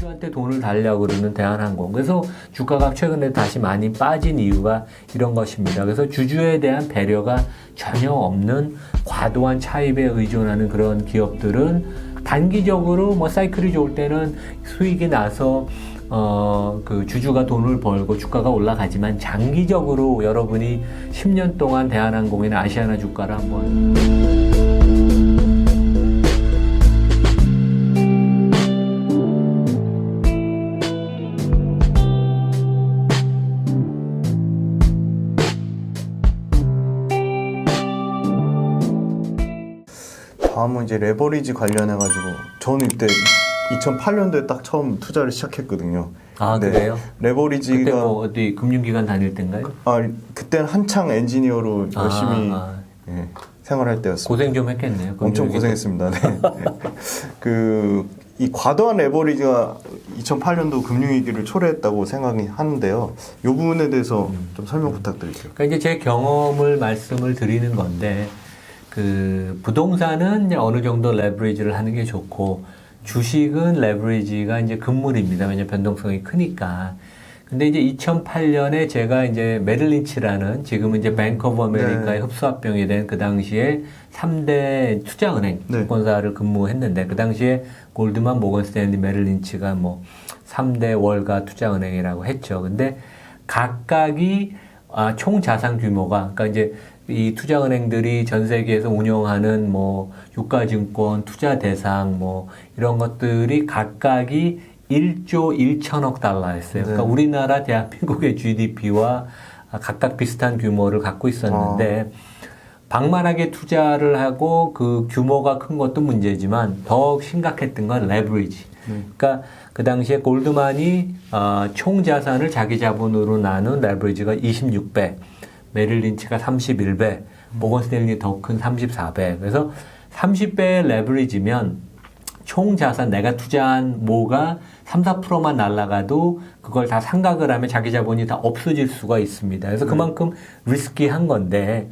주주한테 돈을 달라고 그러는 대한항공. 그래서 주가가 최근에 다시 많이 빠진 이유가 이런 것입니다. 그래서 주주에 대한 배려가 전혀 없는 과도한 차입에 의존하는 그런 기업들은 단기적으로 뭐 사이클이 좋을 때는 수익이 나서 어, 그 주주가 돈을 벌고 주가가 올라가지만 장기적으로 여러분이 10년 동안 대한항공이나 아시아나 주가를 한번 다음은 이제 레버리지 관련해가지고 저는 이때 2008년도에 딱 처음 투자를 시작했거든요. 아 네. 그래요? 레버리지가 그때 뭐 어디 금융기관 다닐 때인가요? 아 그때는 한창 엔지니어로 아, 열심히 아. 예, 생활할 때였습니다. 고생 좀 했겠네요. 엄청. 고생했습니다. 네. 그 이 과도한 레버리지가 2008년도 금융위기를 초래했다고 생각이 하는데요. 이 부분에 대해서 음. 좀 설명 부탁드릴게요. 그러니까 이제 제 경험을 말씀을 드리는 건데 그 부동산은 이제 어느 정도 레버리지를 하는 게 좋고 주식은 레버리지가 이제 금물입니다. 왜냐 면 변동성이 크니까. 근데 이제 2008년에 제가 이제 메릴린치라는 지금은 이제 뱅크 오브 아메리카의 네. 흡수합병이 된 그 당시에 3대 투자은행 네. 증권사를 근무했는데 그 당시에 골드만 모건 스탠리 메릴린치가 뭐 3대 월가 투자은행이라고 했죠. 근데 각각이 아, 총 자산 규모가 그러니까 이제 이 투자은행들이 전 세계에서 운영하는 뭐 유가증권, 투자 대상 뭐 이런 것들이 각각이 1조 1천억 달러였어요. 그러니까 네. 우리나라 대한민국의 GDP와 각각 비슷한 규모를 갖고 있었는데 방만하게 투자를 하고 그 규모가 큰 것도 문제지만 더 심각했던 건 레버리지. 그러니까 그 당시에 골드만이 어, 총 자산을 자기 자본으로 나눈 레버리지가 26배, 메릴 린치가 31배, 모건 스탠리 더 큰 34배. 그래서 30배의 레버리지면 총 자산 내가 투자한 뭐가 3, 4%만 날라가도 그걸 다 상각을 하면 자기 자본이 다 없어질 수가 있습니다. 그래서 그만큼 리스키한 건데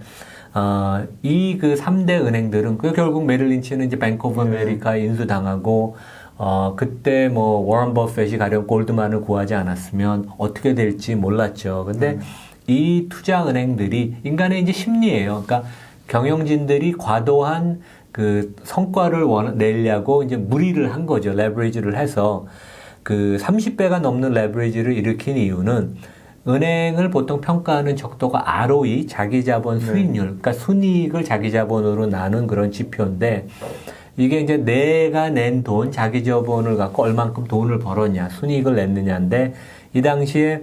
어, 이 그 3대 은행들은 그 결국 메릴린치는 이제 뱅크 오브 아메리카에 인수당하고 어, 그때 뭐 워런 버핏이 가령 골드만을 구하지 않았으면 어떻게 될지 몰랐죠. 근데 이 투자 은행들이 인간의 이제 심리예요. 그러니까 경영진들이 과도한 그 성과를 원, 내려고 이제 무리를 한 거죠. 레버리지를 해서 그 30배가 넘는 레버리지를 일으킨 이유는 은행을 보통 평가하는 척도가 ROE, 자기 자본 수익률, 그러니까 순이익을 자기 자본으로 나눈 그런 지표인데 이게 이제 내가 낸 돈, 자기 자본을 갖고 얼만큼 돈을 벌었냐, 순이익을 냈느냐인데 이 당시에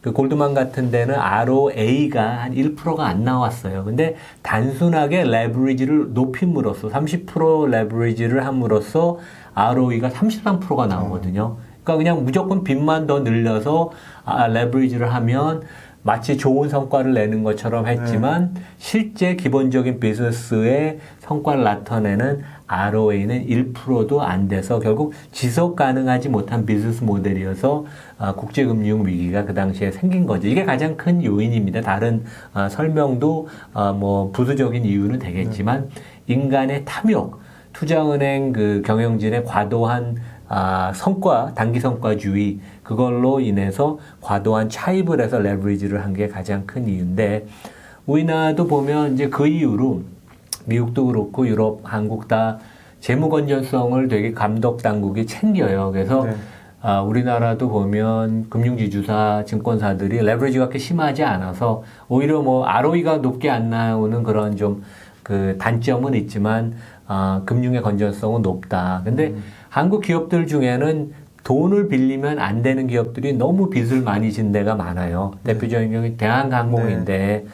그 골드만 같은 데는 ROA가 한 1%가 안 나왔어요. 근데 단순하게 레버리지를 높임으로써 30% 레버리지를 함으로써 ROE가 33%가 나오거든요. 그러니까 그냥 무조건 빚만 더 늘려서 아, 레버리지를 하면 마치 좋은 성과를 내는 것처럼 했지만 실제 기본적인 비즈니스의 성과를 나타내는 ROA는 1%도 안 돼서 결국 지속 가능하지 못한 비즈니스 모델이어서 아, 국제금융 위기가 그 당시에 생긴 거죠. 이게 가장 큰 요인입니다. 다른 아, 설명도 아, 뭐 부수적인 이유는 되겠지만 인간의 탐욕, 투자은행 그 경영진의 과도한 아, 성과, 단기 성과주의, 그걸로 인해서 과도한 차입을 해서 레버리지를 한 게 가장 큰 이유인데, 우리나라도 보면 이제 그 이후로 미국도 그렇고 유럽, 한국 다 재무 건전성을 되게 감독 당국이 챙겨요. 그래서 네. 아, 우리나라도 보면 금융지주사, 증권사들이 레버리지가 그렇게 심하지 않아서 오히려 뭐 ROE가 높게 안 나오는 그런 좀 그 단점은 있지만 아, 금융의 건전성은 높다. 근데 한국 기업들 중에는 돈을 빌리면 안 되는 기업들이 너무 빚을 많이 진 데가 많아요. 대표적인 경우 대한항공인데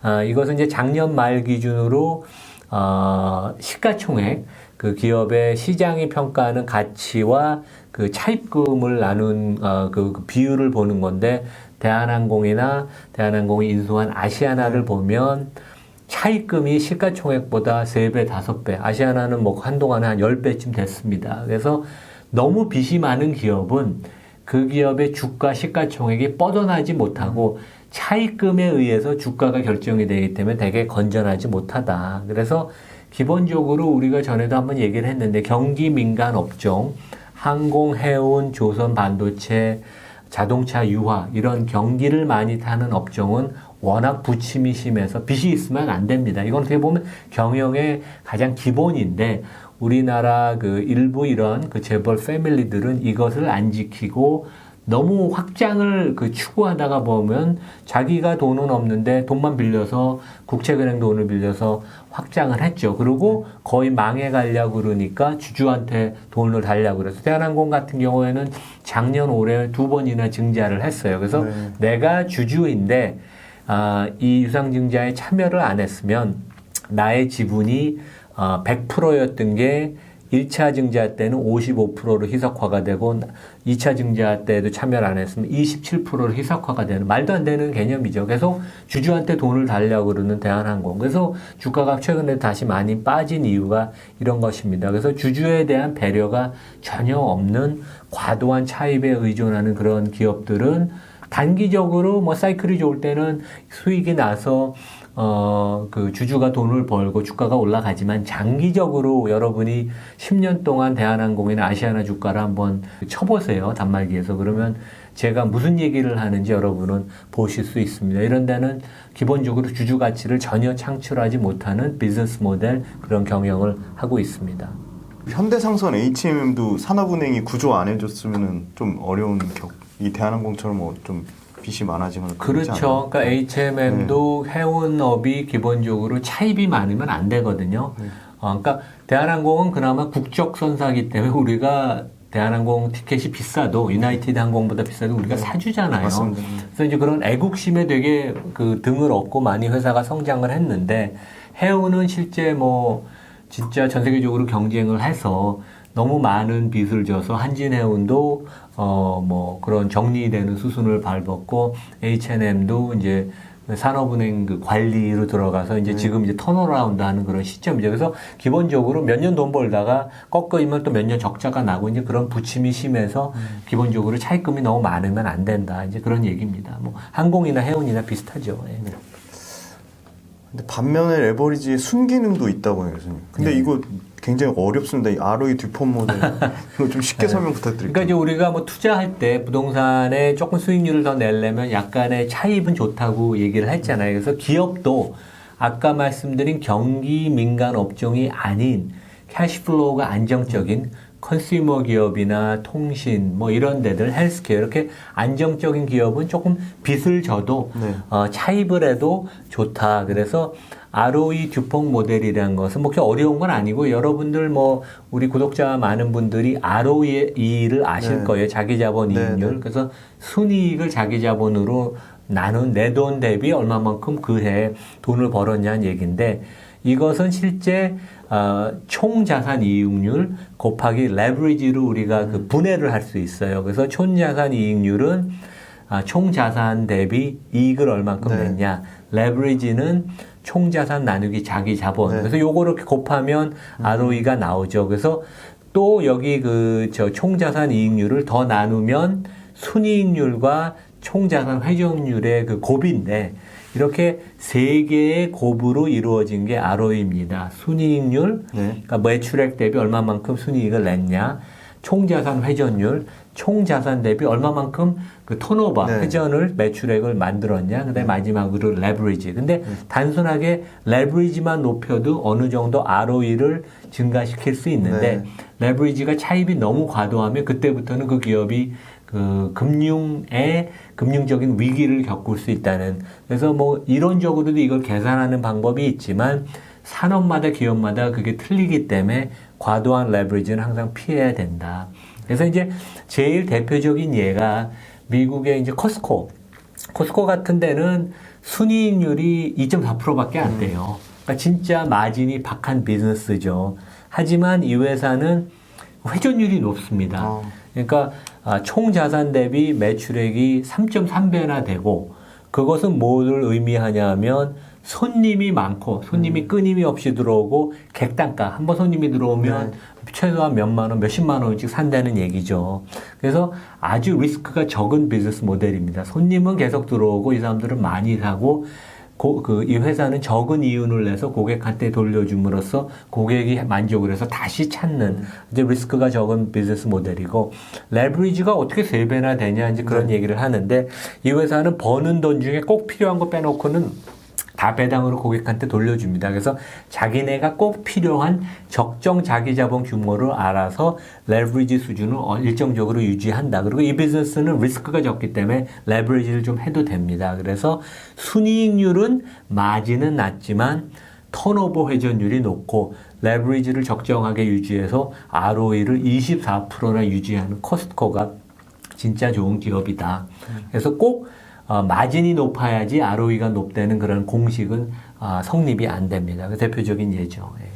아, 이것은 이제 작년 말 기준으로 어, 시가총액 그 기업의 시장이 평가하는 가치와 그 차입금을 나눈 어, 그, 그 비율을 보는 건데 대한항공이나 대한항공이 인수한 아시아나를 보면 차입금이 시가총액보다 3배, 5배, 아시아나는 뭐 한동안에 한 10배쯤 됐습니다. 그래서 너무 빚이 많은 기업은 그 기업의 주가 시가총액이 뻗어나지 못하고 차입금에 의해서 주가가 결정이 되기 때문에 되게 건전하지 못하다. 그래서 기본적으로 우리가 전에도 한번 얘기를 했는데 경기 민간 업종 항공, 해운, 조선 반도체, 자동차 유화 이런 경기를 많이 타는 업종은 워낙 부침이 심해서 빚이 있으면 안 됩니다. 이건 어떻게 보면 경영의 가장 기본인데 우리나라 그 일부 이런 그 재벌 패밀리들은 이것을 안 지키고 너무 확장을 그 추구하다가 보면 자기가 돈은 없는데 돈만 빌려서 국채은행 돈을 빌려서 확장을 했죠. 그리고 거의 망해 가려고 그러니까 주주한테 돈을 달라고 그래서 대한항공 같은 경우에는 작년 올해 두 번이나 증자를 했어요. 그래서 네. 내가 주주인데 아, 이 유상증자에 참여를 안 했으면 나의 지분이 어, 100%였던 게 1차 증자 때는 55%로 희석화가 되고 2차 증자 때도 참여를 안 했으면 27%로 희석화가 되는 말도 안 되는 개념이죠. 계속 주주한테 돈을 달라고 그러는 대한항공. 그래서 주가가 최근에 다시 많이 빠진 이유가 이런 것입니다. 그래서 주주에 대한 배려가 전혀 없는 과도한 차입에 의존하는 그런 기업들은 단기적으로 뭐 사이클이 좋을 때는 수익이 나서 어, 그 주주가 돈을 벌고 주가가 올라가지만 장기적으로 여러분이 10년 동안 대한항공이나 아시아나 주가를 한번 쳐보세요. 단말기에서. 그러면 제가 무슨 얘기를 하는지 여러분은 보실 수 있습니다. 이런 데는 기본적으로 주주 가치를 전혀 창출하지 못하는 비즈니스 모델 그런 경영을 하고 있습니다. 현대상선 HMM도 산업은행이 구조 안 해줬으면 좀 어려운 격. 이 대한항공처럼 뭐좀 빚이 않아요? 그렇죠. 그러니까 HMM도 네. 해운업이 기본적으로 차입이 많으면 안 되거든요. 네. 어, 그러니까 대한항공은 그나마 국적 선사기 때문에 우리가 대한항공 티켓이 비싸도 유나이티드 항공보다 비싸도 우리가 사주잖아요. 네. 맞습니다. 그래서 이제 그런 애국심에 되게 그 등을 얻고 많이 회사가 성장을 했는데 해운은 실제 뭐 진짜 전 세계적으로 경쟁을 해서 너무 많은 빚을 져서 한진해운도 어 뭐 그런 정리되는 수순을 밟았고 H&M도 이제 산업은행 그 관리로 들어가서 이제 지금 이제 턴어라운드 하는 그런 시점이죠. 그래서 기본적으로 몇 년 돈 벌다가 꺾어이면 또 몇 년 적자가 나고 이제 그런 부침이 심해서 기본적으로 차입금이 너무 많으면 안 된다. 이제 그런 얘기입니다. 뭐 항공이나 해운이나 비슷하죠. 예. 근데 반면에 레버리지에 순기능도 있다고 해요, 교수님. 근데 네. 이거 굉장히 어렵습니다. 이 ROE 듀폰 모델. 이거 좀 쉽게 설명 부탁드릴게요. 그러니까 이제 우리가 뭐 투자할 때 부동산에 조금 수익률을 더 내려면 약간의 차입은 좋다고 얘기를 했잖아요. 그래서 기업도 아까 말씀드린 경기 민간 업종이 아닌 캐시플로우가 안정적인 컨슈머 기업이나 통신 뭐 이런 데들 헬스케어 이렇게 안정적인 기업은 조금 빚을 져도 네. 어, 차입을 해도 좋다. 그래서 ROE 듀퐁 모델이라는 것은 뭐 그렇게 어려운 건 아니고 여러분들 뭐 우리 구독자 많은 분들이 ROE를 아실 네. 거예요. 자기 자본 네, 이익률. 네. 그래서 순이익을 자기 자본으로 나눈 내 돈 대비 얼마만큼 그 해 돈을 벌었냐는 얘기인데 이것은 실제 어, 총 자산 이익률 곱하기 레버리지로 우리가 그 분해를 할 수 있어요. 그래서 총 자산 이익률은 아, 총 자산 대비 이익을 얼만큼 네. 냈냐. 레버리지는 총 자산 나누기 자기 자본. 네. 그래서 요거를 곱하면 ROE가 나오죠. 그래서 또 여기 그 저 총 자산 이익률을 더 나누면 순이익률과 총 자산 회전율의 그 곱인데 이렇게 세 개의 곱으로 이루어진 게 ROE입니다. 순이익률, 네. 그러니까 매출액 대비 얼마만큼 순이익을 냈냐, 총자산 회전율, 총자산 대비 얼마만큼 그 턴오버 네. 회전을 매출액을 만들었냐, 그다음에 마지막으로 레버리지. 근데 단순하게 레버리지만 높여도 어느 정도 ROE를 증가시킬 수 있는데 레버리지가 차입이 너무 과도하면 그때부터는 그 기업이 그 금융의 금융적인 위기를 겪을 수 있다는 그래서 뭐 이론적으로도 이걸 계산하는 방법이 있지만 산업마다 기업마다 그게 틀리기 때문에 과도한 레버리지는 항상 피해야 된다. 그래서 이제 제일 대표적인 예가 미국의 이제 코스코. 코스코 같은 데는 순이익률이 2.4%밖에 안 돼요. 그러니까 진짜 마진이 박한 비즈니스죠. 하지만 이 회사는 회전율이 높습니다. 어. 그러니까 아, 총 자산 대비 매출액이 3.3배나 되고 그것은 뭐를 의미하냐면 손님이 많고 손님이 끊임이 없이 들어오고 객단가 한 번 손님이 들어오면 최소한 몇만 원, 몇십만 원씩 산다는 얘기죠. 그래서 아주 리스크가 적은 비즈니스 모델입니다. 손님은 계속 들어오고 이 사람들은 많이 사고 고, 그, 이 회사는 적은 이윤을 내서 고객한테 돌려줌으로써 고객이 만족을 해서 다시 찾는 이제 리스크가 적은 비즈니스 모델이고 레버리지가 어떻게 세 배나 되냐 이제 그런 얘기를 하는데 이 회사는 버는 돈 중에 꼭 필요한 거 빼놓고는 다 배당으로 고객한테 돌려줍니다. 그래서 자기네가 꼭 필요한 적정 자기 자본 규모를 알아서 레버리지 수준을 어- 일정적으로 유지한다. 그리고 이 비즈니스는 리스크가 적기 때문에 레버리지를 좀 해도 됩니다. 그래서 순이익률은 마진은 낮지만 턴오버 회전율이 높고 레버리지를 적정하게 유지해서 ROE를 24%나 유지하는 코스트코가 진짜 좋은 기업이다. 그래서 꼭 어, 마진이 높아야지 ROE가 높다는 그런 공식은 아, 성립이 안 됩니다. 그 대표적인 예죠. 예.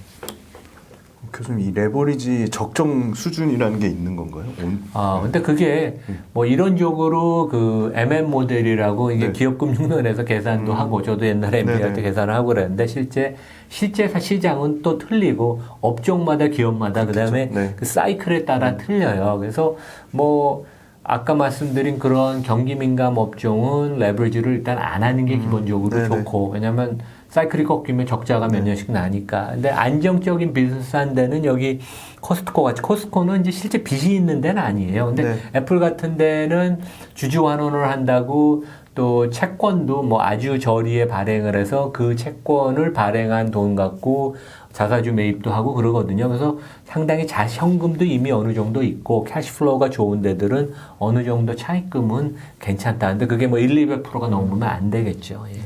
교수님 이 레버리지 적정 수준이라는 게 있는 건가요? 온- 아, 근데 그게 뭐 이론적으로 그 MM 모델이라고 이게 네. 기업금융론에서 계산도 하고 저도 옛날에 MBA 때 네네. 계산을 하고 그랬는데 실제 실제 사- 시장은 또 틀리고 업종마다 기업마다 그다음에 네. 그 사이클에 따라 틀려요. 그래서 뭐 아까 말씀드린 그런 경기 민감 업종은 레버리지를 일단 안 하는 게 기본적으로 네네. 좋고 왜냐면 사이클이 꺾이면 적자가 몇 년씩 나니까. 근데 안정적인 비즈니스 한 데는 여기 코스트코 같이 코스트코는 이제 실제 빚이 있는 데는 아니에요. 근데 네. 애플 같은 데는 주주 환원을 한다고 또 채권도 뭐 아주 저리에 발행을 해서 그 채권을 발행한 돈 갖고 자사주 매입도 하고 그러거든요. 그래서 상당히 자 현금도 이미 어느 정도 있고 캐시플로우가 좋은 데들은 어느 정도 차입금은 괜찮다. 근데 그게 뭐 1, 200%가 넘으면 안 되겠죠. 예.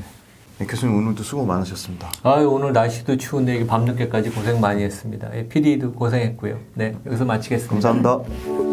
네, 교수님 오늘도 수고 많으셨습니다. 아유, 오늘 날씨도 추운데 밤늦게까지 고생 많이 했습니다. 예, PD도 고생했고요. 네, 여기서 마치겠습니다. 감사합니다.